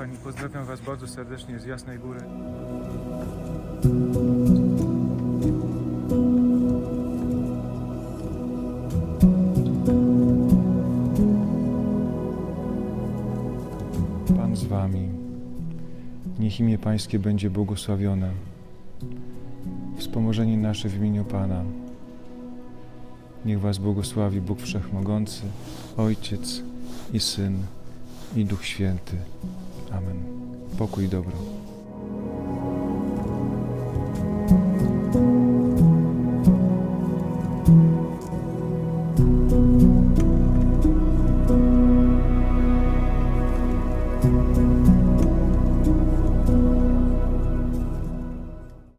kochani, pozdrawiam Was bardzo serdecznie z Jasnej Góry. Pan z Wami. Niech imię Pańskie będzie błogosławione. Wspomożenie nasze w imieniu Pana. Niech Was błogosławi Bóg Wszechmogący, Ojciec i Syn i Duch Święty. Amen. Pokój i dobro.